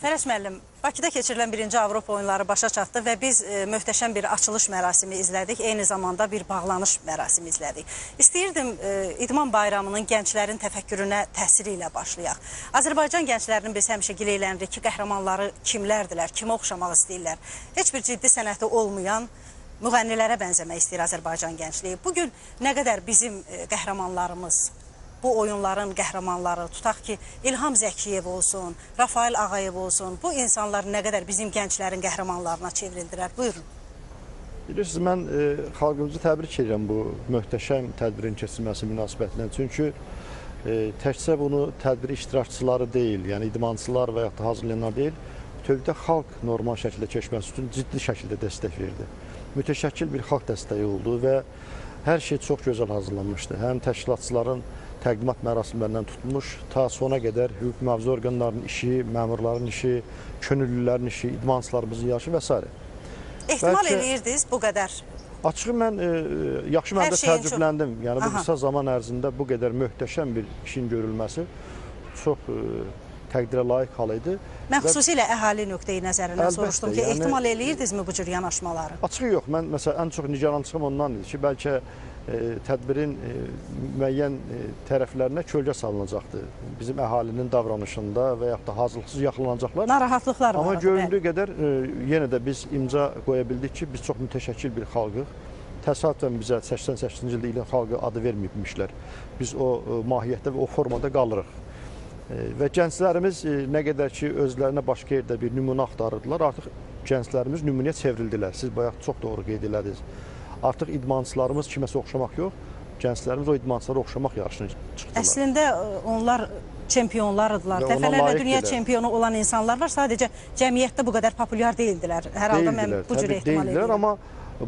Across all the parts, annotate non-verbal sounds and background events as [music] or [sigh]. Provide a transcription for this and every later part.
Fərəz müəllim, Bakıda keçirilən birinci Avropa oyunları başa çatdı və biz e, möhtəşəm bir açılış mərasimi izlədik. Eyni zamanda bir bağlanış mərasimi izlədik. İstəyirdim e, İdman bayramının gənclərin təfəkkürünə təsiri ilə başlayaq. Azərbaycan gənclərinin biz həmişə giləylənirik ki, qəhrəmanları kimlərdilər, kimə oxşamaq istəyirlər. Heç bir ciddi sənəti olmayan müğənnilərə bənzəmək istəyir Azərbaycan gəncliyi. Bugün nə qədər bizim e, qəhrəmanlarımız bu oyunların qəhrəmanları, tutaq ki, İlham Zəkiyev olsun, Rafael Ağayev olsun, bu insanlar nə qədər bizim gənclərin qəhrəmanlarına çevrildilər. Buyurun. Bilirsiniz, mən e, xalqımızı təbrik edirəm bu möhtəşəm tədbirin keçirilməsi münasibətilə. Çünki e, təkcə bunu tədbir iştirakçıları deyil, yəni idmançılar və ya da hazırlayanlar deyil, bütövlükdə xalq normal şəkildə keçməsi üçün ciddi şəkildə dəstək verdi. Mütəşəkkil bir xalq dəstəyi oldu və hər şey çox gözəl hazırlanmışdı. Həm təşkilatçıların təqdimat mərasimlərindən tutmuş, ta sona qədər hüquq mühafizə orqanlarının işi, məmurların işi, könüllülərin işi, idmançılarımızın yaşı və s. Ehtimal Bəlkə- eləyirdiniz bu qədər. Açığı mən e, yaxşı məndə təəccübləndim. Yəni bu qısa zaman ərzində bu qədər möhtəşəm bir işin görülməsi çox e, təqdirə layiq hal idi. Mən xüsusilə əhali nöqteyi nəzərindən soruşdum ki, yəni- ehtimal eləyirdinizmi bu cür yanaşmaları? Açığı yox. Mən məsələn ən çox nigarançılığım ondan idi ki, bəlkə tədbirin e, müəyyən e, tərəflərinə kölgə salınacaqdı. Bizim əhalinin davranışında və yaxud da hazırlıqsız yaxalanacaqlar. Narahatlıqlar var. Amma göründüyü qədər e, yenə də biz imza qoya bildik ki, biz çox mütəşəkkil bir xalqıq. Təsadüfən bizə 88-ci ildə ilin xalqı adı verməyibmişlər. Biz o e, mahiyyətdə və o formada qalırıq. E, Və gənclərimiz e, nə qədər ki özlərinə başqa yerdə bir nümunə axtarırdılar, artıq gənclərimiz nümunəyə çevrildilər. Siz bayaq çox doğru qeyd elədiniz. Artıq idmançılarımız kiməsə oxşamaq yox, gənclərimiz o idmançılara oxşamaq yarışına çıxdılar. Əslində ə, onlar çempionlardılar. Dəfələrlə dünya idilər. çempionu olan insanlar var. Sadəcə cəmiyyətdə bu qədər populyar deyildilər. Hər halda mən Deyildilər, bu cür ehtimal deyildilər, edirəm. amma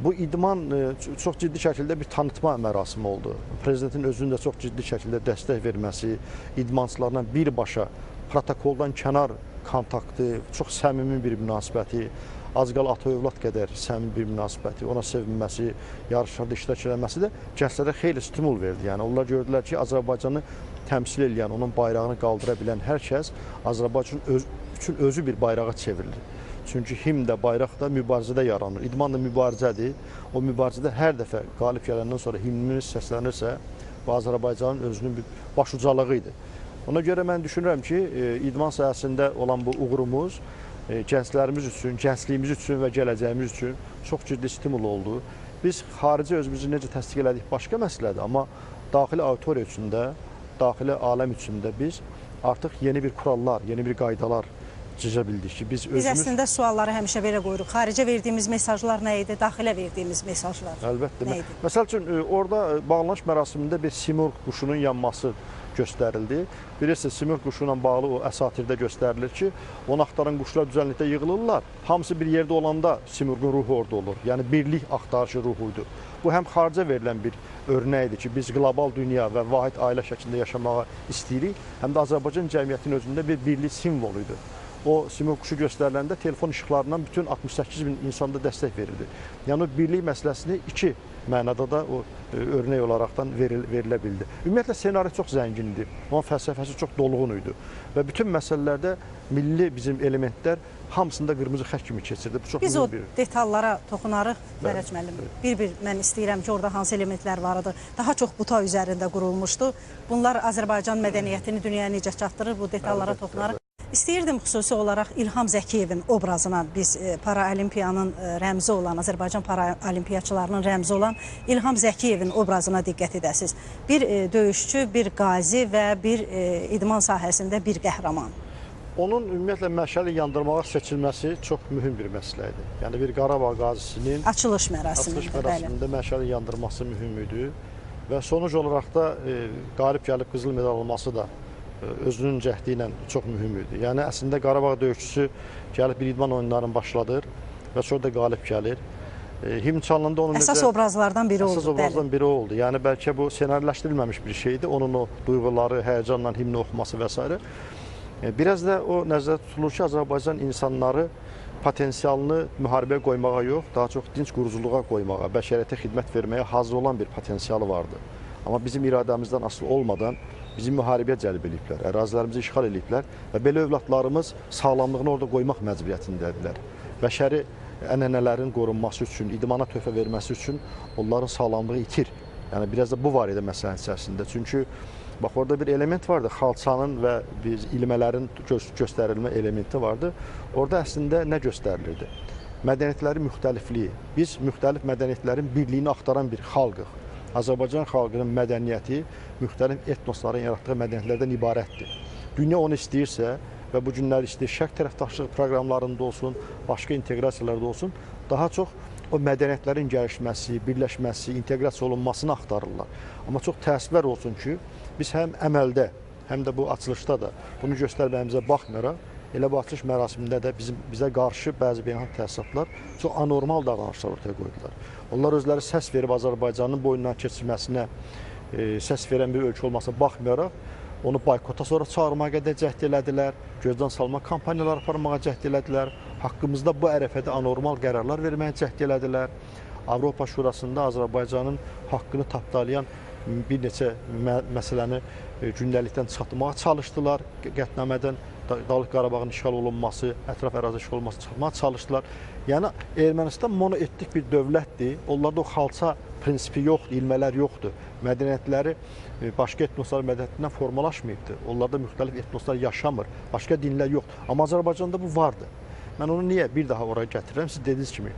bu idman e, çox ciddi şəkildə bir tanıtma mərasimi oldu. Prezidentin özünün də çox ciddi şəkildə dəstək verməsi, idmançılarla birbaşa protokoldan kənar kontaktı, çox səmimi bir münasibəti, az qala ata övlad qədər səmimi münasibəti, ona sevinməsi, yarışlarda iştirak etməsi də gənclərə xeyli stimul verdi. Yəni onlar gördülər ki, Azərbaycanı təmsil edən, onun bayrağını qaldıra bilən hər kəs Azərbaycan öz, üçün özü bir bayrağa çevrilir. Çünki himn də, bayraq da mübarizədə yaranır. İdman da mübarizədir. O mübarizədə hər dəfə qalib gələndən sonra himnimiz səslənirsə, bu Azərbaycanın özünün bir başucalığı idi. Ona görə mən düşünürəm ki, e, idman sahəsində olan bu uğurumuz gənclərimiz üçün, gəncliyimiz üçün və gələcəyimiz üçün çox ciddi stimul oldu. Biz xarici özümüzü necə təsdiq elədik başqa məsələdir, amma daxili auditoriya üçün də, daxili aləm üçün də biz artıq yeni bir kurallar, yeni bir qaydalar cıca bildik ki, biz Biz özümüz əslində sualları həmişə belə qoyuruq. Xaricə verdiyimiz mesajlar nə idi? Daxilə verdiyimiz mesajlar Əlbəttə. nə idi? Məsəl üçün e, orada e, bağlanış mərasimində bir simurq quşunun yanması göstərildi. Bilirsiniz, simurq quşu ilə bağlı o əsatirdə göstərilir ki, onu axtaran quşlar düzənlikdə yığılırlar. Hamısı bir yerdə olanda simurqun ruhu orada olur. Yəni birlik axtarışı ruhuydu. Bu həm xarica verilən bir örnəkdir ki, biz qlobal dünya və vahid ailə şəklində yaşamağı istəyirik, həm də Azərbaycan cəmiyyətinin özündə bir birlik simvolu idi. O simurq quşu göstəriləndə telefon işıqlarından bütün 68 min insanda dəstək verildi. Yəni birlik məsələsini iki mənada da o e, örnək olaraqdan veril, verilə bildi. Ümumiyyətlə ssenari çox zəngin idi. Onun fəlsəfəsi çox dolğun idi və bütün məsələlərdə milli bizim elementlər hamısında qırmızı xətt kimi keçirdi. Bu çox Biz o bir detallara toxunarıq, Fərəc müəllim. Bir-bir mən istəyirəm ki, orada hansı elementlər var idi. Daha çox buta üzərində qurulmuşdu. Bunlar Azərbaycan mədəniyyətini dünyaya necə çatdırır, bu detallara toxunarıq. İstəyirdim xüsusi olaraq İlham Zəkiyevin obrazına biz e, paraolimpiyanın e, rəmzi olan, Azərbaycan paraolimpiyaçılarının rəmzi olan İlham Zəkiyevin obrazına diqqət edəsiniz. Bir e, döyüşçü, bir qazi və bir idman sahəsində bir qəhrəman. Onun ümumiyyətlə məşəli yandırmağa seçilməsi çox mühüm bir məsələ idi. Yəni bir Qarabağ qazisinin Açılış Açılış mərasimində, bəli. mərasimində məşəli yandırması mühüm idi və sonuc olaraq da e, qalib gəlib qızıl medal alması da özünün cəhdi ilə çox mühüm idi. Yəni əslində Qarabağ döyüşçüsü gəlib bir idman oyunlarını başladır və sonra da qalib gəlir. E, himn çalınanda onun Əsas necə- obrazlardan biri oldu. Əsas bəli. obrazdan biri o oldu. Yəni bəlkə bu ssenariləşdirilməmiş bir şeydi. Onun o duyğuları, həyəcanla himni oxuması və s. E, Biraz da o nəzərdə tutulur ki, Azərbaycan insanları potensialını müharibəyə qoymağa yox, daha çox dinc quruculuğa qoymağa, bəşəriyyətə xidmət verməyə hazır olan bir potensialı vardı. Amma bizim iradəmizdən asılı olmadan bizi müharibəyə cəlb ediblər, ərazilərimizi işğal ediblər və belə övladlarımız sağlamlığını orada qoymaq məcburiyyətindədirlər. Bəşəri ənənələrin qorunması üçün, idmana töhfə verməsi üçün onların sağlamlığı itir. Yəni biraz da bu var idi məsələnin içərisində. Çünki bax orada bir element vardı, xalçanın və biz ilmələrin gö göstərilmə elementi vardı. Orada əslində nə göstərilirdi? Mədəniyyətlərin müxtəlifliyi. Biz müxtəlif mədəniyyətlərin birliyini axtaran bir xalqıq. Azərbaycan xalqının mədəniyyəti müxtəlif etnosların yaratdığı mədəniyyətlərdən ibarətdir. Dünya onu istəyirsə və bu günlər istəyir şərq tərəfdaşlıq proqramlarında olsun, başqa inteqrasiyalarda olsun, daha çox o mədəniyyətlərin gəlişməsi, birləşməsi, inteqrasiya olunmasını axtarırlar. Amma çox təəssüflər olsun ki, biz həm əməldə, həm də bu açılışda da bunu göstərməyimizə baxmayaraq, elə bu açılış mərasimində də bizim bizə qarşı bəzi beynəlxalq təsisatlar çox anormal davranışlar ortaya qoydular. Onlar özləri səs verib Azərbaycanın boyundan keçirməsinə e, səs verən bir ölkə olmasına baxmayaraq onu boykota sonra çağırmağa qədər cəhd elədilər, gözdən salma kampaniyalar aparmağa cəhd elədilər, haqqımızda bu ərəfədə anormal qərarlar verməyə cəhd elədilər. Avropa Şurasında Azərbaycanın haqqını tapdalayan bir neçə mə məsələni e, gündəlikdən çıxartmağa çalışdılar qətnamədən. Dağlıq Qarabağın işğal olunması, ətraf ərazi işğal olunması çıxartmağa çalışdılar. Yəni Ermənistan monoetnik bir dövlətdir. Onlarda o xalça prinsipi yoxdur, ilmələr yoxdur. Mədəniyyətləri e, başqa etnosların mədəniyyətindən formalaşmayıbdır. Onlarda müxtəlif etnoslar yaşamır, başqa dinlər yoxdur. Amma Azərbaycanda bu vardı. Mən onu niyə bir daha oraya gətirirəm? Siz dediyiniz kimi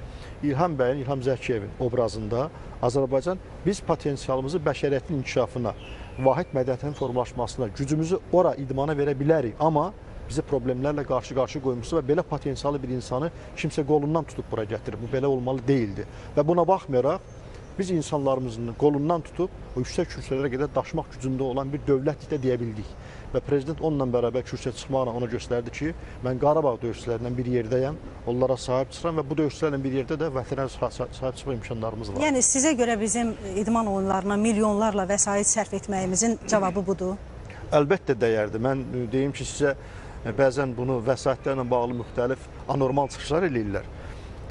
İlham bəyin, İlham Zəkiyevin obrazında Azərbaycan biz potensialımızı bəşəriyyətin inkişafına, vahid mədəniyyətin formalaşmasına, gücümüzü ora idmana verə bilərik, amma bizi problemlərlə qarşı-qarşı qoymuşsa və belə potensialı bir insanı kimsə qolundan tutub bura gətirib. Bu belə olmalı deyildi. Və buna baxmayaraq biz insanlarımızın qolundan tutub o yüksək kürsülərə qədər daşımaq gücündə olan bir dövlət də deyə bildik. Və prezident onunla bərabər kürsüyə çıxmaqla ona göstərdi ki, mən Qarabağ döyüşçülərindən bir yerdəyəm, onlara sahib çıxıram və bu döyüşçülərlə bir yerdə də vətənə sahib çıxma imkanlarımız var. Yəni sizə görə bizim idman oyunlarına milyonlarla vəsait sərf etməyimizin cavabı budur. Əlbəttə dəyərdir. Mən deyim ki, sizə bəzən bunu vəsaitlərlə bağlı müxtəlif anormal çıxışlar eləyirlər.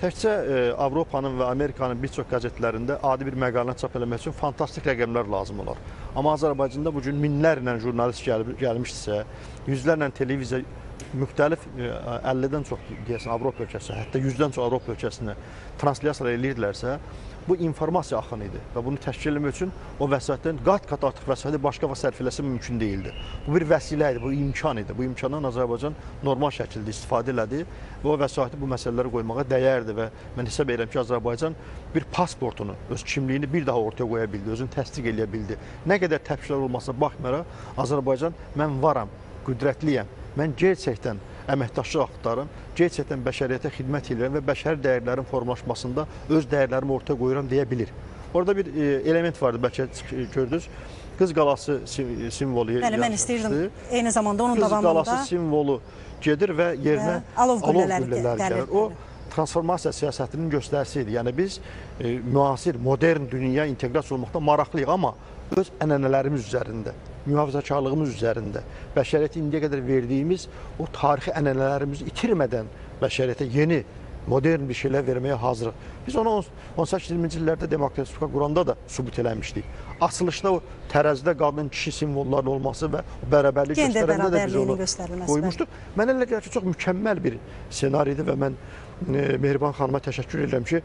Təkcə e, Avropanın və Amerikanın bir çox qəzetlərində adi bir məqaləni çap eləmək üçün fantastik rəqəmlər lazım olar. Amma Azərbaycanda bu gün minlərlə jurnalist gəlib, gəlmişdisə, yüzlərlə televiziya müxtəlif e, 50-dən çox deyəsən Avropa ölkəsi, hətta 100-dən çox Avropa ölkəsinə translyasiyalar eləyirdilərsə, bu informasiya axını idi və bunu təşkil etmək üçün o vəsaitdən qat-qat artıq vəsaiti başqa sərf eləsə mümkün deyildi. Bu bir vəsilə idi, bu imkan idi. Bu imkandan Azərbaycan normal şəkildə istifadə elədi və o vəsaiti bu məsələlərə qoymağa dəyərdi və mən hesab edirəm ki, Azərbaycan bir pasportunu, öz kimliyini bir daha ortaya qoya bildi, özünü təsdiq eləyə bildi. Nə qədər təpkilər olmasına baxmayaraq Azərbaycan mən varam, qüdrətliyəm. Mən gerçəkdən əməkdaşlıq axtarım, gerçəkdən bəşəriyyətə xidmət edirəm və bəşəri dəyərlərin formalaşmasında öz dəyərlərimi ortaya qoyuram deyə bilir. Orada bir e, element vardı, bəlkə gördünüz. Qız qalası sim- simvolu Bəli, mən istəyirdim eyni zamanda onun Qız davamında qalası simvolu gedir və yerinə alov qüllələri gəlir, gəlir. O transformasiya siyasətinin göstəricisi idi. Yəni biz e, müasir, modern dünyaya inteqrasiya olmaqda maraqlıyıq, amma öz ənənələrimiz üzərində, mühafizəkarlığımız üzərində, bəşəriyyətə indiyə qədər verdiyimiz o tarixi ənənələrimizi itirmədən bəşəriyyətə yeni modern bir şeylər verməyə hazırıq. Biz onu 18-20-ci illərdə Demokratik quranda da sübut eləmişdik. Açılışda o tərəzidə qadın kişi simvollarının olması və bərabərlik göstərəndə də biz onu qoymuşduq. Mənə elə gəlir ki, çox mükəmməl bir ssenaridir və mən e, Mehriban xanıma təşəkkür edirəm ki,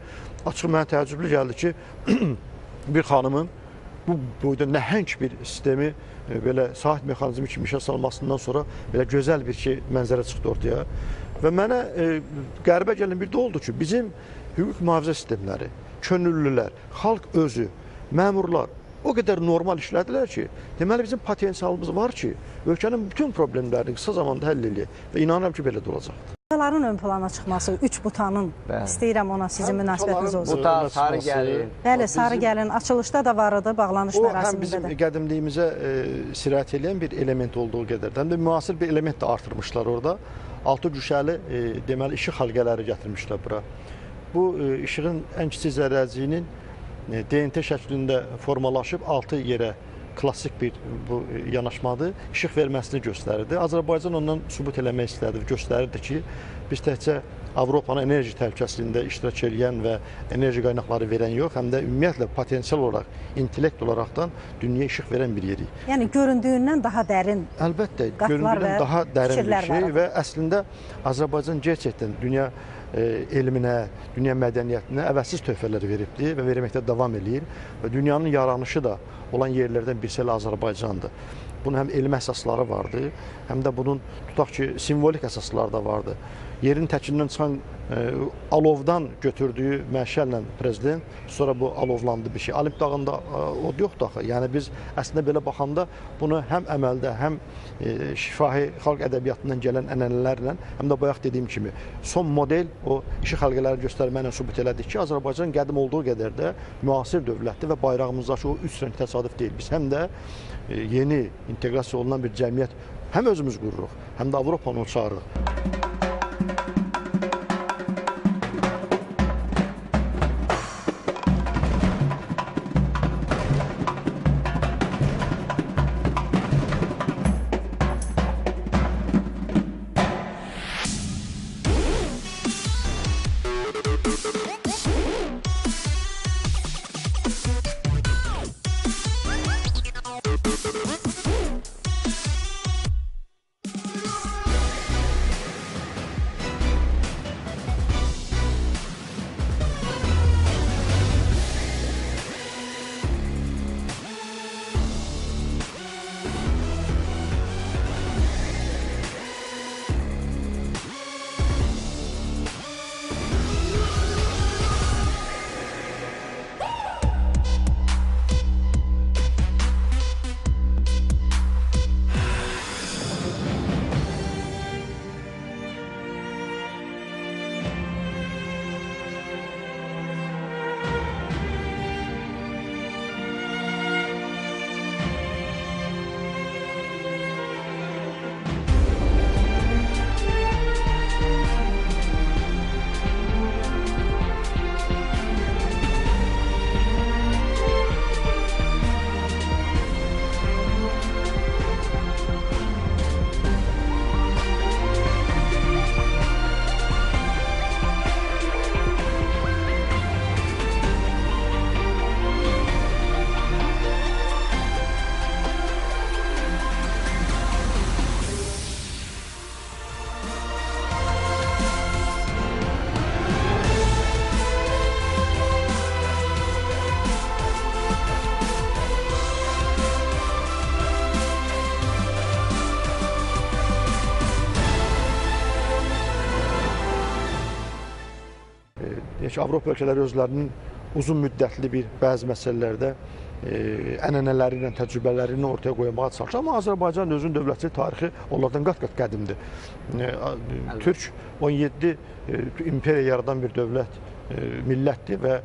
açıq mənə təəccüblü gəldi ki, [clears throat] bir xanımın bu boyda nəhəng bir sistemi e, belə sahib mexanizmi kimi işə salmasından sonra belə gözəl bir şey mənzərə çıxdı ortaya. Və mənə e, qəribə gələn bir də oldu ki, bizim hüquq mühafizə sistemləri, könüllülər, xalq özü, məmurlar o qədər normal işlədilər ki, deməli bizim potensialımız var ki, ölkənin bütün problemlərini qısa zamanda həll eləyək və inanıram ki, belə də olacaq. Bunların ön plana çıxması, üç butanın Bəli. istəyirəm ona sizin Həm münasibətiniz olsun. Bu da Hörmət sarı gəlir. Bəli, bizim- sarı gəlin açılışda da var idi, bağlanış O həm mərasimində bizim də. qədimliyimizə e, sirayət edən bir element olduğu qədər, həm də müasir bir element də artırmışlar orada. Altı güşəli e, deməli işıq halqələri gətirmişlər bura. Bu e, işığın ən kiçik zərrəciyinin e, DNT şəklində formalaşıb altı yerə klassik bir bu e, yanaşmadır. İşıq verməsini göstərirdi. Azərbaycan ondan sübut eləmək istədi, göstərirdi ki, biz təkcə Avropanın enerji təhlükəsizliyində iştirak edən və enerji qaynaqları verən yox, həm də ümumiyyətlə potensial olaraq, intellekt olaraqdan dünyaya işıq verən bir yerik. Yəni göründüyündən daha dərin Əlbəttə, göründüyündən daha dərin bir şey var. və əslində Azərbaycan gerçəkdən dünya e, elminə, dünya mədəniyyətinə əvəzsiz töhfələr veribdi və verməkdə davam eləyir və dünyanın yaranışı da olan yerlərdən birisi elə Azərbaycandır. Bunun həm elmi əsasları vardı, həm də bunun tutaq ki, simvolik əsasları da vardı. Yerin təkindən çıxan alovdan götürdüyü məşəllə prezident sonra bu alovlandı bir şey. Alimp dağında e, od yoxdur axı. Yəni biz əslində belə baxanda bunu həm əməldə, həm e, şifahi xalq ədəbiyyatından gələn ənənələrlə, həm də bayaq dediyim kimi son model o işıq həlqələri göstərməklə sübut elədik ki, Azərbaycan qədim olduğu qədər də müasir dövlətdir və bayrağımızdakı o üç rəng təsadüf deyil. Biz həm də e, yeni inteqrasiya olunan bir cəmiyyət həm özümüz qururuq, həm də Avropanı çağırırıq. Ki, Avropa ölkələri özlərinin uzun müddətli bir bəzi məsələlərdə e, ənənələri ilə, təcrübələrini ortaya qoymağa çalışır. Amma Azərbaycan özünün dövlətçilik tarixi onlardan qat-qat qədimdir. E, Türk 17 e, imperiya yaradan bir dövlət, millətdir və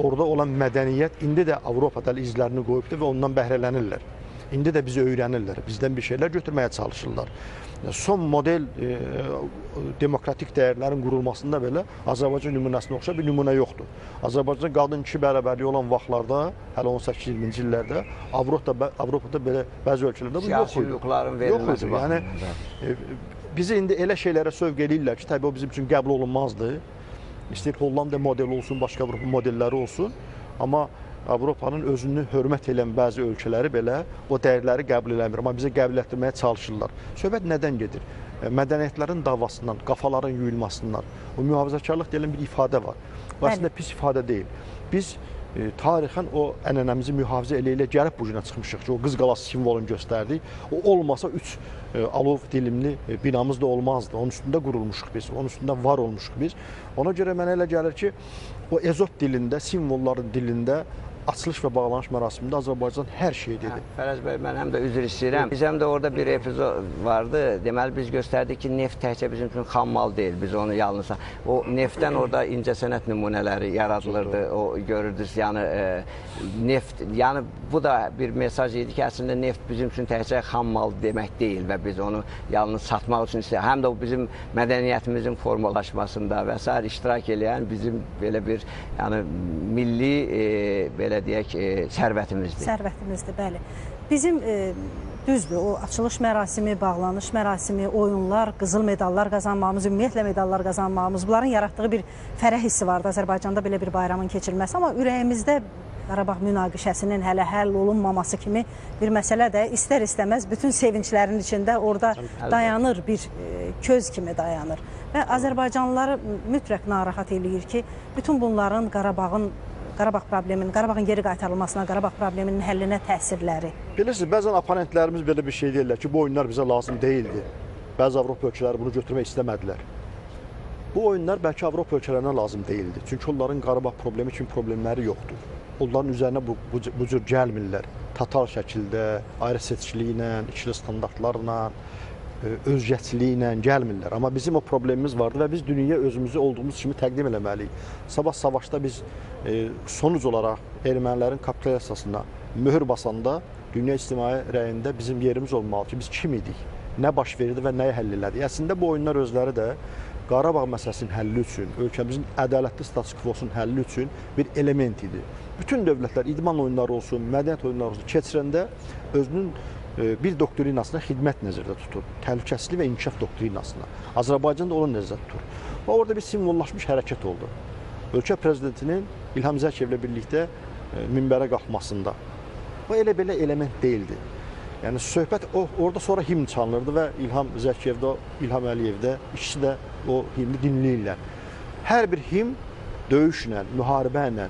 orada olan mədəniyyət indi də Avropada izlərini qoyubdur və ondan bəhrələnirlər. İndi də bizi öyrənirlər, bizdən bir şeylər götürməyə çalışırlar. Son model e, demokratik dəyərlərin qurulmasında belə Azərbaycan nümunəsinə oxşar bir nümunə yoxdur. Azərbaycan qadın kişi bərabərliyi olan vaxtlarda, hələ 18-20-ci illərdə Avropada Avropada belə bəzi ölkələrdə bu yox idi. hüquqların Yox verilməsi idi. Yəni e, bizi indi elə şeylərə sövq eləyirlər ki, təbii o bizim üçün qəbul olunmazdı. İstəyir Hollandiya modeli olsun, başqa Avropa modelləri olsun, amma Avropanın özünü hörmət edən bəzi ölkələri belə o dəyərləri qəbul eləmir, amma bizə qəbul etdirməyə çalışırlar. Söhbət nədən gedir? E, Mədəniyyətlərin davasından, qafaların yuyulmasından, o mühafizəkarlıq deyilən bir ifadə var. Bu əslində pis ifadə deyil. Biz e, tarixən o ənənəmizi mühafizə elə-elə gəlib bu günə çıxmışıq ki, o qız qalası simvolunu göstərdik. O olmasa 3 alov dilimli e, binamız da olmazdı. Onun üstündə qurulmuşuq biz, onun üstündə var olmuşuq biz. Ona görə mənə elə gəlir ki, o ezot dilində, simvolların dilində açılış və bağlanış mərasimində Azərbaycan hər şey dedi. Hə, Fərəz bəy, mən həm də üzr istəyirəm. Biz həm də orada bir epizod vardı. Deməli biz göstərdik ki, neft təkcə bizim üçün xam mal deyil. Biz onu yalnız o neftdən orada incəsənət nümunələri yaradılırdı. O görürdünüz, yəni e, neft, yəni bu da bir mesaj idi ki, əslində neft bizim üçün təkcə xam mal demək deyil və biz onu yalnız satmaq üçün istəyir. Həm də o bizim mədəniyyətimizin formalaşmasında və s. iştirak edən bizim belə bir yəni milli e, belə deyək, e, sərvətimizdir. Sərvətimizdir, bəli. Bizim e, düzdür, o açılış mərasimi, bağlanış mərasimi, oyunlar, qızıl medallar qazanmağımız, ümumiyyətlə medallar qazanmağımız, bunların yaratdığı bir fərəh hissi vardı Azərbaycanda belə bir bayramın keçirilməsi, amma ürəyimizdə Qarabağ münaqişəsinin hələ həll olunmaması kimi bir məsələ də istər-istəməz bütün sevinclərin içində orada dayanır, bir e, köz kimi dayanır. Və Azərbaycanlıları mütləq narahat eləyir ki, bütün bunların Qarabağın Qarabağ probleminin, Qarabağın geri qaytarılmasına, Qarabağ probleminin həllinə təsirləri. Bilirsiniz, bəzən oponentlərimiz belə bir şey deyirlər ki, bu oyunlar bizə lazım deyildi. Bəzi Avropa ölkələri bunu götürmək istəmədilər. Bu oyunlar bəlkə Avropa ölkələrinə lazım deyildi. Çünki onların Qarabağ problemi kimi problemləri yoxdur. Onların üzərinə bu, bu, bu cür gəlmirlər. Tatal şəkildə, ayrı seçkiliklə, ikili standartlarla, e, özgəçiliklə gəlmirlər. Amma bizim o problemimiz vardı və biz dünyaya özümüzü olduğumuz kimi təqdim eləməliyik. Sabah savaşda biz e, sonuc olaraq ermənilərin kapitulyasiyasına möhür basanda dünya ictimai rəyində bizim yerimiz olmalı ki, biz kim idik, nə baş verdi və nəyi həll elədik. Əslində bu oyunlar özləri də Qarabağ məsələsinin həlli üçün, ölkəmizin ədalətli status quo-sunun həlli üçün bir element idi. Bütün dövlətlər idman oyunları olsun, mədəniyyət oyunları olsun keçirəndə özünün bir doktrinasına xidmət nəzərdə tutur. Təhlükəsizlik və inkişaf doktrinasına. Azərbaycan da onu nəzərdə tutur. Və orada bir simvollaşmış hərəkət oldu. Ölkə prezidentinin İlham Zəkiyevlə birlikdə e, minbərə qalxmasında. Bu elə belə element deyildi. Yəni söhbət o orada sonra himn çalınırdı və İlham Zəkiyevdə, İlham Əliyevdə ikisi də o himni dinləyirlər. Hər bir himn döyüşlə, müharibə ilə,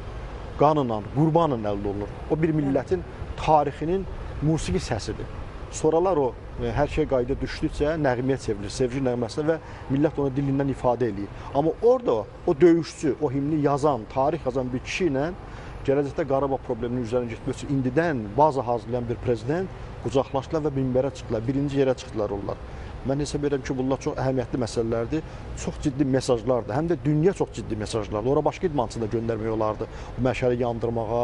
qanla, qurbanla əldə olunur. O bir millətin tarixinin musiqi səsidir. Sonralar o e, hər şey qayda düşdükcə nəğməyə çevrilir, sevgi nəğməsinə və millət onu dilindən ifadə eləyir. Amma orada o döyüşçü, o himni yazan, tarix yazan bir kişi ilə gələcəkdə Qarabağ probleminin üzərinə getmək üçün indidən baza hazırlayan bir prezident qucaqlaşdılar və minbərə çıxdılar. Birinci yerə çıxdılar onlar. Mən hesab edirəm ki, bunlar çox əhəmiyyətli məsələlərdir. Çox ciddi mesajlardır. Həm də dünya çox ciddi mesajlardır. Ora başqa idmançını da göndərmək olardı. O məşəli yandırmağa,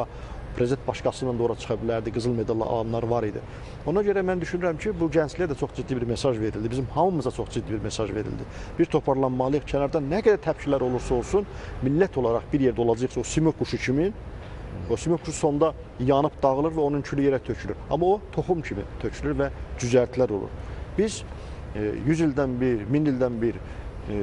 prezident başqasıyla da ora çıxa bilərdi. Qızıl medal alanlar var idi. Ona görə mən düşünürəm ki, bu gəncliyə də çox ciddi bir mesaj verildi. Bizim hamımıza çox ciddi bir mesaj verildi. Bir toparlanmalıyıq. Kənardan nə qədər təpkilər olursa olsun, millət olaraq bir yerdə olacaqsa o simik quşu kimi O simik quşu sonda yanıb dağılır və onun külü yerə tökülür. Amma o toxum kimi tökülür və cücərtilər olur. Biz e, 100 ildən bir, 1000 ildən bir e,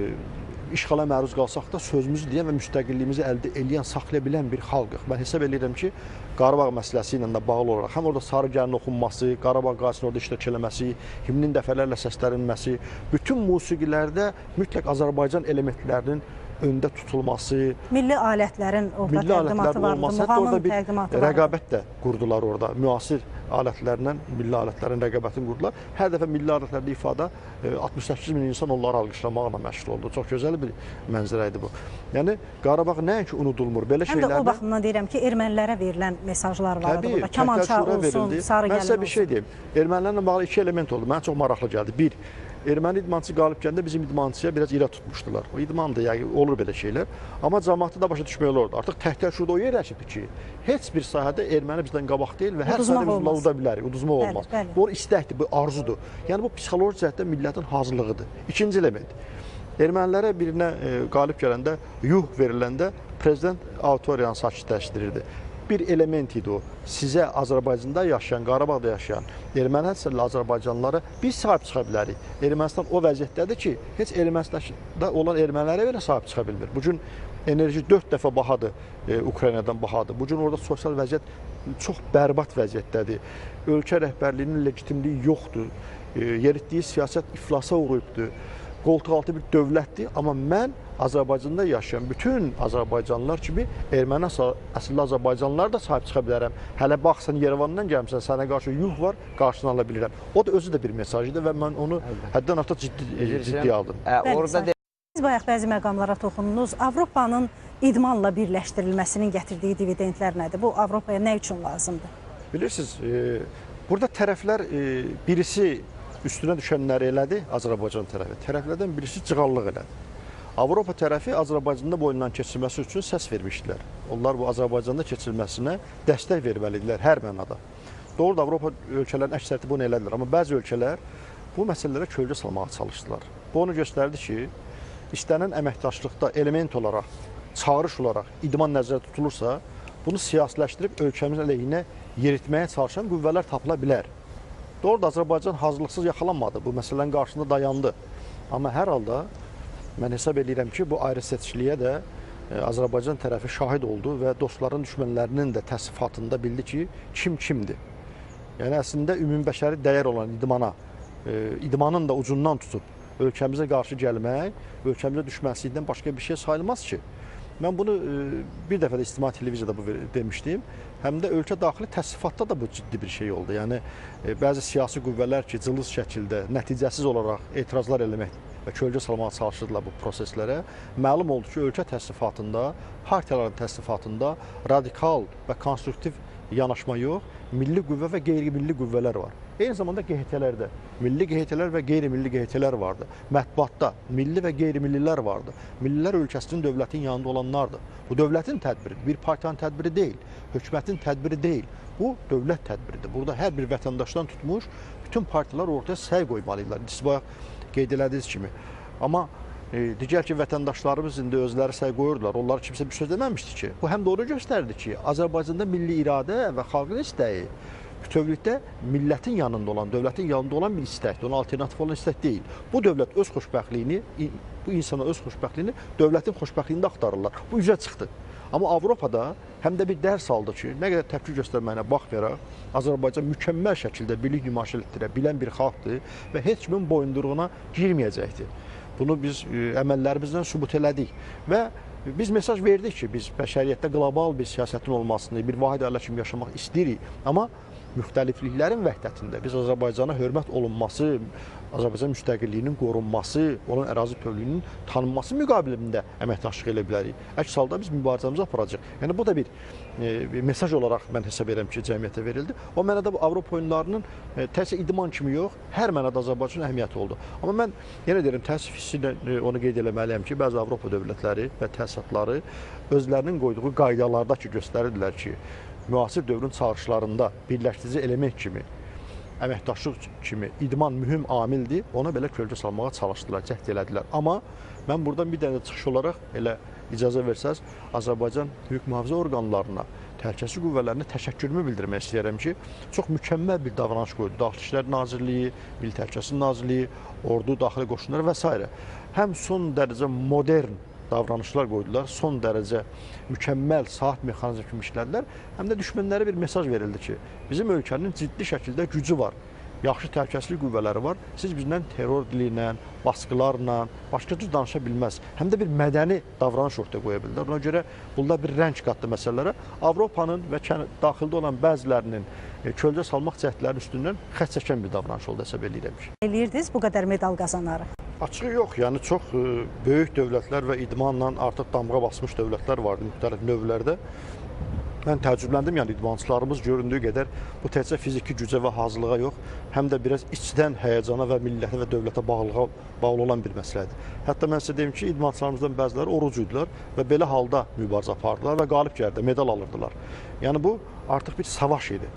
işğala məruz qalsaq da sözümüzü deyən və müstəqilliyimizi əldə edən, saxlaya bilən bir xalqıq. Mən hesab edirəm ki, Qarabağ məsələsi ilə də bağlı olaraq həm orada sarı gəlin oxunması, Qarabağ qazisinin orada iştirak eləməsi, himnin dəfələrlə səslənilməsi, bütün musiqilərdə mütləq Azərbaycan elementlərinin öndə tutulması, Milli alətlərin orada milli təqdimatı vardı, olması, orada bir təqdimatı rəqabət də qurdular orada. Müasir alətlərlə milli alətlərin rəqabətini qurdular. Hər dəfə milli alətlərdə ifadə e, 68 min insan onları alqışlamaqla məşğul oldu. Çox gözəl bir mənzərə idi bu. Yəni Qarabağ nəinki unudulmur, belə Həm də o şeylərdə baxımdan deyirəm ki, ermənilərə verilən mesajlar var idi burada. Kamança olsun, verildi. sarı Mən sizə gəlin bir şey deyim. Ermənilərlə bağlı iki element oldu. Mənə çox maraqlı gəldi. Bir, erməni idmançı qalib gələndə bizim idmançıya biraz irə tutmuşdular. O idmandır, yəni olur belə şeylər. Amma cəmaatda da başa düşmək olurdu. Artıq Təhtər şurada o yerləşibdi ki, heç bir sahədə erməni bizdən qabaq deyil və hər sahədə biz uda bilərik, uduzmaq Bəli, olmaz. bəli. Bu istəkdir, bu arzudur. Yəni bu psixoloji cəhətdən millətin hazırlığıdır. İkinci element. Ermənilərə birinə e, qalib gələndə yuh veriləndə prezident auditoriyanı sakitləşdirirdi. Bir element idi o. Sizə Azərbaycanda yaşayan, Qarabağda yaşayan erməni əsərli Azərbaycanlılara biz sahib çıxa bilərik. Ermənistan o vəziyyətdədir ki, heç Ermənistanda olan ermənilərə belə sahib çıxa bilmir. Bu gün enerji 4 dəfə bahadır e, Ukraynadan bahadır. Bu gün orada sosial vəziyyət çox bərbad vəziyyətdədir. Ölkə rəhbərliyinin legitimliyi yoxdur. E, yeritdiyi siyasət iflasa uğrayıbdır qoltuqaltı bir dövlətdir, amma mən Azərbaycanda yaşayan bütün Azərbaycanlılar kimi erməni əsilli Azərbaycanlılar da sahib çıxa bilərəm. Hələ baxsan Yerevandan gəlmisən, sənə qarşı yuh var, qarşını ala bilirəm. O da özü də bir mesajıdır və mən onu həddən artıq ciddi Üzr ciddi aldım. Ə, orada. Siz bayaq bəzi məqamlara toxundunuz. Avropanın idmanla birləşdirilməsinin gətirdiyi dividendlər nədir? Bu Avropaya nə üçün lazımdır? Bilirsiniz, e, burada tərəflər e, birisi üstünə düşənləri elədi, Azərbaycan tərəfi. Tərəflərdən birisi cığallıq elədi. Avropa tərəfi Azərbaycanda bu oyundan keçirilməsi üçün səs vermişdilər. Onlar bu Azərbaycanda keçirilməsinə dəstək verməlidirlər hər mənada. Doğrudur, Avropa ölkələrinin əksəriyyəti bunu elədilər, amma bəzi ölkələr bu məsələlərə kölgə salmağa çalışdılar. Bu onu göstərdi ki, istənilən əməkdaşlıqda element olaraq, çağırış olaraq idman nəzərdə tutulursa, bunu siyasiləşdirib ölkəmizin əleyhinə yeritməyə çalışan qüvvələr tapıla bilər. Doğrudur Azərbaycan hazırlıqsız yaxalanmadı. Bu məsələnin qarşısında dayandı. Amma hər halda mən hesab edirəm ki, bu ayrı seçkiliyə də e, Azərbaycan tərəfi şahid oldu və dostların, düşmənlərinin də təsnifatında bildi ki, kim kimdir. Yəni əslində ümumbəşəri dəyər olan idmana, e, idmanın da ucundan tutub ölkəmizə qarşı gəlmək, ölkəmizə düşmənçilikdən başqa bir şey sayılmaz ki. Mən bunu e, bir dəfə də ictimai televiziyada bu demişdim. Həm də ölkə daxili təsnifatda da bu ciddi bir şey oldu. Yəni e, bəzi siyasi qüvvələr ki, cılız şəkildə nəticəsiz olaraq etirazlar eləmək və kölgə salmağa çalışırdılar bu proseslərə. Məlum oldu ki, ölkə təsnifatında, partiyaların təsnifatında radikal və konstruktiv yanaşma yox, milli qüvvə və qeyri-milli qüvvələr var. Eyni zamanda QHT-lərdə milli QHT-lər və qeyri-milli QHT-lər vardı. Mətbuatda milli və qeyri-millilər vardı. Millilər ölkəsinin dövlətin yanında olanlardır. Bu dövlətin tədbiridir, bir partiyanın tədbiri deyil, hökumətin tədbiri deyil. Bu dövlət tədbiridir. Burada hər bir vətəndaşdan tutmuş bütün partiyalar ortaya səy qoymalıdırlar. Siz bayaq qeyd elədiyiniz kimi. Amma e, digər ki, vətəndaşlarımız indi özləri səy qoyurdular. Onlar kimsə bir söz deməmişdi ki. Bu həm də onu göstərdi ki, Azərbaycanda milli iradə və xalqın istəyi bütövlükdə millətin yanında olan, dövlətin yanında olan bir istəkdir. Ona alternativ olan istək deyil. Bu dövlət öz xoşbəxtliyini, bu insana öz xoşbəxtliyini dövlətin xoşbəxtliyində axtarırlar. Bu üzə çıxdı. Amma Avropada həm də bir dərs aldı ki, nə qədər təpki göstərməyinə baxmayaraq Azərbaycan mükəmməl şəkildə birlik nümayiş etdirə bilən bir xalqdır və heç kimin boyunduruğuna girməyəcəkdir. Bunu biz e, əməllərimizlə sübut elədik və biz mesaj verdik ki, biz bəşəriyyətdə qlobal bir siyasətin olmasını, bir vahid ailə kimi yaşamaq istəyirik, amma müxtəlifliklərin vəhdətində biz Azərbaycana hörmət olunması, Azərbaycan müstəqilliyinin qorunması, onun ərazi bütövlüyünün tanınması müqabilində əməkdaşlıq elə bilərik. Əks halda biz mübarizəmizi aparacağıq. Yəni bu da bir, e, bir mesaj olaraq mən hesab edirəm ki, cəmiyyətə verildi. O mənada bu Avropa oyunlarının e, təkcə idman kimi yox, hər mənada Azərbaycan üçün əhəmiyyəti oldu. Amma mən yenə deyirəm, təəssüf hissi ilə e, onu qeyd eləməliyəm ki, bəzi Avropa dövlətləri və təsisatları özlərinin qoyduğu qaydalarda ki, göstərirdilər ki, müasir dövrün çağırışlarında birləşdirici element kimi əməkdaşlıq kimi idman mühüm amildir. Ona belə kölgə salmağa çalışdılar, cəhd elədilər. Amma mən buradan bir dənə çıxış olaraq elə icazə versəz Azərbaycan hüquq mühafizə orqanlarına, təhlükəsizlik qüvvələrinə təşəkkürümü bildirmək istəyirəm ki, çox mükəmməl bir davranış qoydu. Daxili İşlər Nazirliyi, Milli Təhlükəsizlik Nazirliyi, Ordu Daxili Qoşunları və s. Həm son dərəcə modern davranışlar qoydular. Son dərəcə mükəmməl saat mexanizmi kimi işlədilər. Həm də düşmənlərə bir mesaj verildi ki, bizim ölkənin ciddi şəkildə gücü var. Yaxşı təhlükəsizlik qüvvələri var. Siz bizdən terror dili ilə, basqılarla, başqa cür danışa bilməz. Həm də bir mədəni davranış ortaya qoya bildilər. Ona görə bunda bir rəng qatdı məsələlərə. Avropanın və daxildə olan bəzilərinin e, kölgə salmaq cəhdlərinin üstündən xətt çəkən bir davranış oldu hesab edirəm ki. Eləyirdiniz bu qədər medal qazanarıq. Açığı yox, yəni çox e, böyük dövlətlər və idmanla artıq damğa basmış dövlətlər vardı müxtəlif növlərdə. Mən təəccübləndim, yəni idmançılarımız göründüyü qədər bu təkcə fiziki gücə və hazırlığa yox, həm də biraz içdən həyəcana və millətə və dövlətə bağlılığa bağlı olan bir məsələdir. Hətta mən sizə deyim ki, idmançılarımızdan bəziləri oruc idilər və belə halda mübarizə apardılar və qalib gəldi, medal alırdılar. Yəni bu artıq bir savaş idi.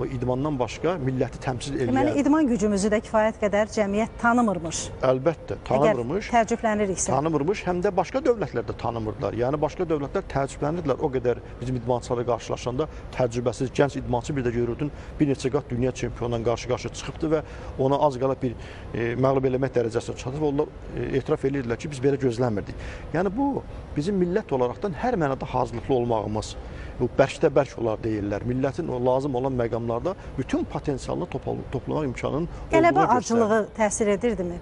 O idmandan başqa milləti təmsil Deməli edən, idman gücümüzü də kifayət qədər cəmiyyət tanımırmış. əlbəttə Əgər tanınırmış. təəccübləniriksə. tanımırmış, həm də başqa dövlətlər də tanımırdılar. Yəni başqa dövlətlər təəccüblənirdilər o qədər bizim idmançılarla qarşılaşanda təcrübəsiz gənc idmançı bir də görürdün bir neçə qat dünya çempionundan qarşı-qarşıya çıxıbdı və ona az qala bir e, məğlub eləmək dərəcəsinə çatıb onlar e, etiraf edirdilər ki, biz belə gözləmirdik. Yəni bu bizim millət olaraqdan hər mənada hazırlıqlı olmağımız bu bərkdə bərk olar deyirlər. Millətin o lazım olan məqamlarda bütün potensialını topla- toplamaq imkanının Qələbə acılığı təsir edirdimi?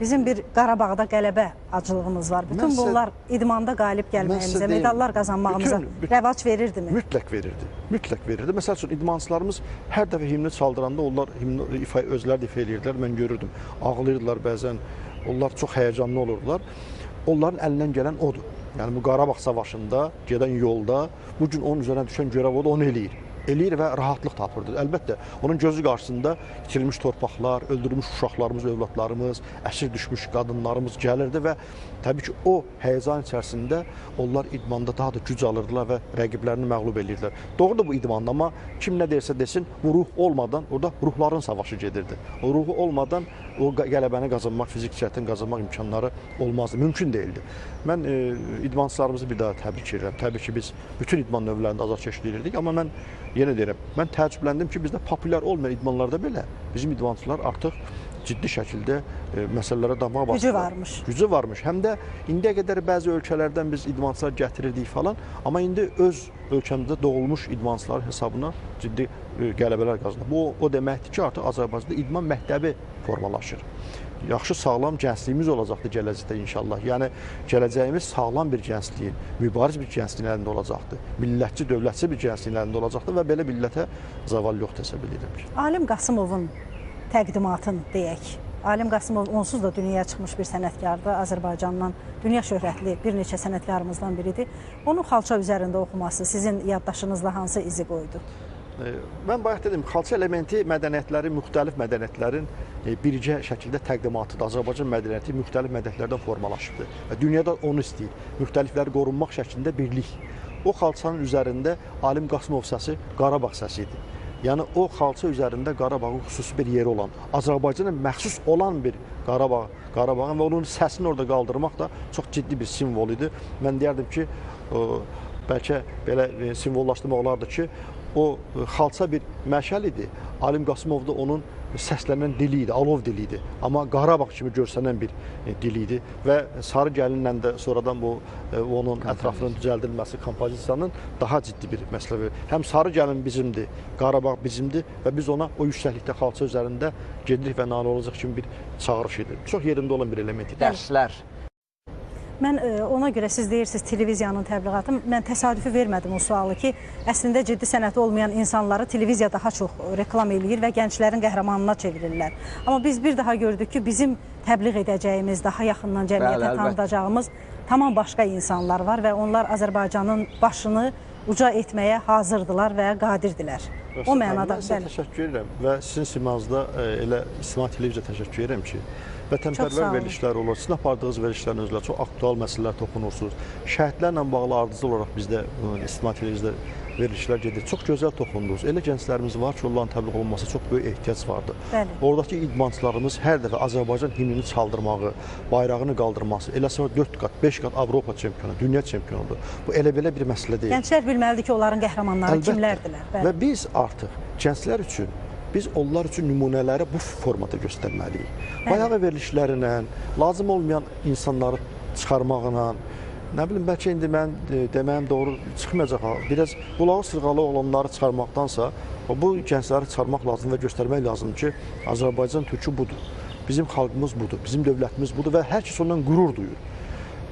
Bizim bir Qarabağda qələbə acılığımız var. Bütün Mən bunlar idmanda qalib gəlməyimizə, medallar qazanmağımıza bütün- bütün- rəvac verirdimi? Mütləq verirdi. Mütləq verirdi. Məsəl üçün idmançılarımız hər dəfə himni çaldıranda onlar himni ifa özləri də ifa eləyirdilər. Mən görürdüm. Ağlayırdılar bəzən. Onlar çox həyəcanlı olurdular. Onların əlindən gələn odur. Yəni bu Qarabağ savaşında gedən yolda bu gün onun üzərinə düşən görəv odur, onu eləyir. Eləyir və rahatlıq tapırdı. Əlbəttə, onun gözü qarşısında itirilmiş torpaqlar, öldürülmüş uşaqlarımız, övladlarımız, əsir düşmüş qadınlarımız gəlirdi və təbii ki, o həyəcan içərisində onlar idmanda daha da güc alırdılar və rəqiblərini məğlub edirdilər. Doğrudur bu idmanda, amma kim nə deyirsə desin, bu ruh olmadan orada ruhların savaşı gedirdi. O ruhu olmadan o qələbəni qazanmaq, fizik cəhətdən qazanmaq imkanları olmazdı, mümkün deyildi. Mən e, idmançılarımızı bir daha təbrik edirəm. Təbii ki, biz bütün idman növlərində azarkeşlik edirdik, amma mən yenə deyirəm, mən təəccübləndim ki, bizdə populyar olmayan idmanlarda belə bizim idmançılar artıq ciddi şəkildə e, məsələlərə damağa basırlar. Gücü varmış. Gücü varmış. Həm də indiyə qədər bəzi ölkələrdən biz idmançılar gətirirdik falan, amma indi öz ölkəmizdə doğulmuş idmançılar hesabına ciddi e, qələbələr qazanır. Bu o deməkdir ki, artıq Azərbaycanda idman məktəbi formalaşır. Yaxşı sağlam gəncliyimiz olacaqdır gələcəkdə inşallah. Yəni gələcəyimiz sağlam bir gəncliyin, mübariz bir gəncliyin əlində olacaqdır. Millətçi, dövlətçi bir gəncliyin əlində olacaqdır və belə millətə zaval yox hesab edirəm. Alim Qasımovun təqdimatın deyək. Alim Qasımov onsuz da dünyaya çıxmış bir sənətkardır. Azərbaycandan dünya şöhrətli bir neçə sənətkarımızdan biridir. Onun xalça üzərində oxuması sizin yaddaşınızda hansı izi qoydu? Mən bayaq dedim, xalça elementi mədəniyyətlərin, müxtəlif mədəniyyətlərin e, birgə şəkildə təqdimatıdır. Azərbaycan mədəniyyəti müxtəlif mədəniyyətlərdən formalaşıbdır və dünyada onu istəyir. Müxtəlifləri qorunmaq şəklində birlik. O xalçanın üzərində Alim Qasımov səsi Qarabağ səsi idi. Yəni o xalça üzərində Qarabağın xüsusi bir yeri olan, Azərbaycana məxsus olan bir Qarabağ, Qarabağın və onun səsini orada qaldırmaq da çox ciddi bir simvol idi. Mən deyərdim ki, bəlkə belə e, simvollaşdırmaq olardı ki, o e, xalça bir məşəl idi. Alim Qasımov da onun səslənən dili idi, alov dili idi. Amma Qarabağ kimi görsənən bir e, dil idi və Sarı gəlinlə də sonradan bu e, onun ətrafının düzəldilməsi kompozisiyanın daha ciddi bir məsələ. Həm Sarı gəlin bizimdir, Qarabağ bizimdir və biz ona o yüksəklikdə xalça üzərində gedirik və nail olacaq kimi bir çağırış idi. Çox yerində olan bir element idi. Dərslər. Mən e, ona görə siz deyirsiniz televiziyanın təbliğatı. Mən təsadüfi vermədim o sualı ki, əslində ciddi sənəti olmayan insanları televiziya daha çox reklam eləyir və gənclərin qəhrəmanına çevirirlər. Amma biz bir daha gördük ki, bizim təbliğ edəcəyimiz, daha yaxından cəmiyyətə tanıdacağımız tamam başqa insanlar var və onlar Azərbaycanın başını uca etməyə hazırdılar və qadirdirlər. O mənada mən sizə bəli. təşəkkür edirəm və sizin simanızda e, elə İstima televiziya təşəkkür edirəm ki, vətənpərvər verilişlər olur. Sizin apardığınız verilişlərin özləri çox aktual məsələlər toxunursunuz. Şəhidlərlə bağlı ardıcıl olaraq bizdə e, İstima televiziyada verilişlər gedir. Çox gözəl toxundunuz. Elə gənclərimiz var ki, onların təbliğ olunması çox böyük ehtiyac vardı. Bəli. Oradakı idmançılarımız hər dəfə Azərbaycan himnini çaldırmağı, bayrağını qaldırması, elə sonra 4 qat, 5 qat Avropa çempionu, dünya çempionudur. Bu elə belə bir məsələ deyil. Gənclər bilməlidir ki, onların qəhrəmanları kimlərdirlər. Bəli. Və biz artıq gənclər üçün biz onlar üçün nümunələri bu formada göstərməliyik. Bayağı verilişlərlə, lazım olmayan insanları çıxarmaqla, nə bilim bəlkə indi mən e, deməyim doğru çıxmayacaq. Biraz qulağı sırğalı olanları çıxarmaqdansa, bu gəncləri çıxarmaq lazım və göstərmək lazımdır ki, Azərbaycan türkü budur. Bizim xalqımız budur, bizim dövlətimiz budur və hər kəs ondan qürur duyur.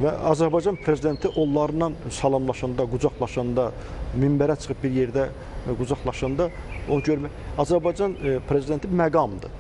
Və Azərbaycan prezidenti onlarla salamlaşanda, qucaqlaşanda, minbərə çıxıb bir yerdə e, qucaqlaşanda o görmək Azərbaycan e, prezidenti məqamdır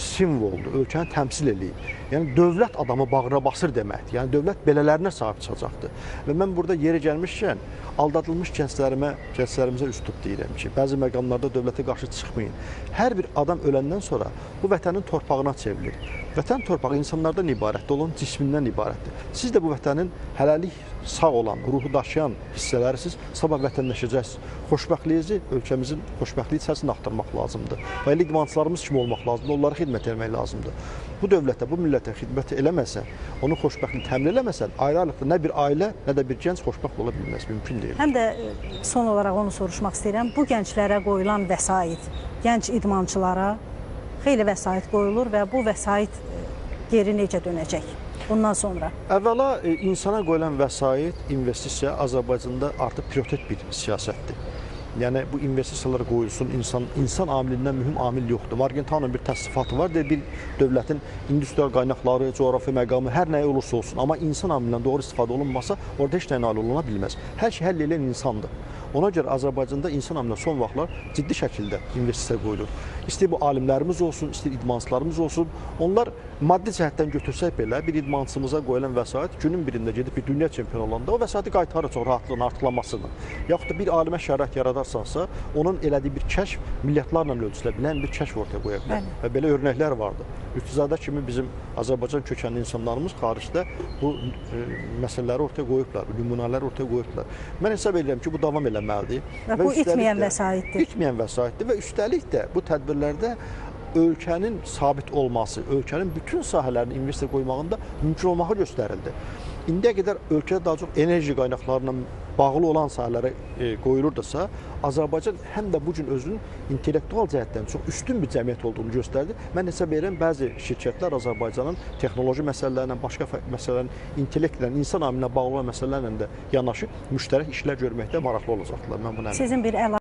simvoldur, ölkəni təmsil eləyir. Yəni dövlət adamı bağrına basır deməkdir. Yəni dövlət belələrinə sahib çıxacaqdır. Və mən burada yeri gəlmişkən aldadılmış gənclərimə, gənclərimizə üst tut deyirəm ki, bəzi məqamlarda dövlətə qarşı çıxmayın. Hər bir adam öləndən sonra bu vətənin torpağına çevrilir. Vətən torpağı insanlardan ibarətdir, onun cismindən ibarətdir. Siz də bu vətənin hələlik sağ olan, ruhu daşıyan hissələrisiz sabah vətənləşəcəksiniz. Xoşbəxtliyinizi ölkəmizin xoşbəxtliyi içərisində axtarmaq lazımdır. Və elə idmançılarımız kimi olmaq lazımdır, onlara xidmət etmək lazımdır. Bu dövlətə, bu millətə xidmət eləməsən, onun xoşbəxtliyini təmin eləməsən, ayrı-ayrılıqda nə bir ailə, nə də bir gənc xoşbəxt ola bilməz, mümkün deyil. Həm də e, son olaraq onu soruşmaq istəyirəm. Bu gənclərə qoyulan vəsait, gənc idmançılara xeyli vəsait qoyulur və bu vəsait geri necə dönəcək bundan sonra? Əvvəla e, insana qoyulan vəsait, investisiya Azərbaycanda artıq prioritet bir siyasətdir. Yəni bu investisiyalar qoyulsun, insan insan amilindən mühüm amil yoxdur. Margentanın bir təsnifatı var, deyir bir dövlətin industrial qaynaqları, coğrafi məqamı hər nəyi olursa olsun, amma insan amilindən doğru istifadə olunmasa, orada heç nə nail oluna bilməz. Hər şey həll edən insandır. Ona görə Azərbaycanda insan amilinə son vaxtlar ciddi şəkildə investisiya qoyulur. İstəyir bu alimlərimiz olsun, istəyir idmançılarımız olsun. Onlar maddi cəhətdən götürsək belə bir idmançımıza qoyulan vəsait günün birində gedib bir dünya çempionu olanda o vəsaiti qaytarır çox rahatlığın artırılmasını. Yaxud da bir alimə şərait yaradarsansa, onun elədiyi bir kəşf milyardlarla ölçülə bilən bir kəşf ortaya qoya bilər. Bəli. Və belə örnəklər vardır. Lütfüzadə kimi bizim Azərbaycan kökənli insanlarımız xaricdə bu e, məsələləri ortaya qoyublar, bu nümunələri ortaya qoyublar. Mən hesab edirəm ki, bu davam eləməlidir. Və bu üstəlik itməyən də- vəsaitdir. İtməyən vəsaitdir və üstəlik də bu tədbirlərdə ölkənin sabit olması, ölkənin bütün sahələrini investisiya qoymağında mümkün olmağı göstərildi. İndiyə qədər ölkədə daha çox enerji qaynaqlarına bağlı olan sahələrə e, qoyulurdusa, Azərbaycan həm də bu gün özünün intellektual cəhətdən çox üstün bir cəmiyyət olduğunu göstərdi. Mən hesab edirəm bəzi şirkətlər Azərbaycanın texnoloji məsələlərlə, başqa məsələlərin, intellektlə, insan amilinə bağlı olan məsələlərlə də yanaşı müştərək işlər görməkdə maraqlı olacaqlar. Mən buna əminəm.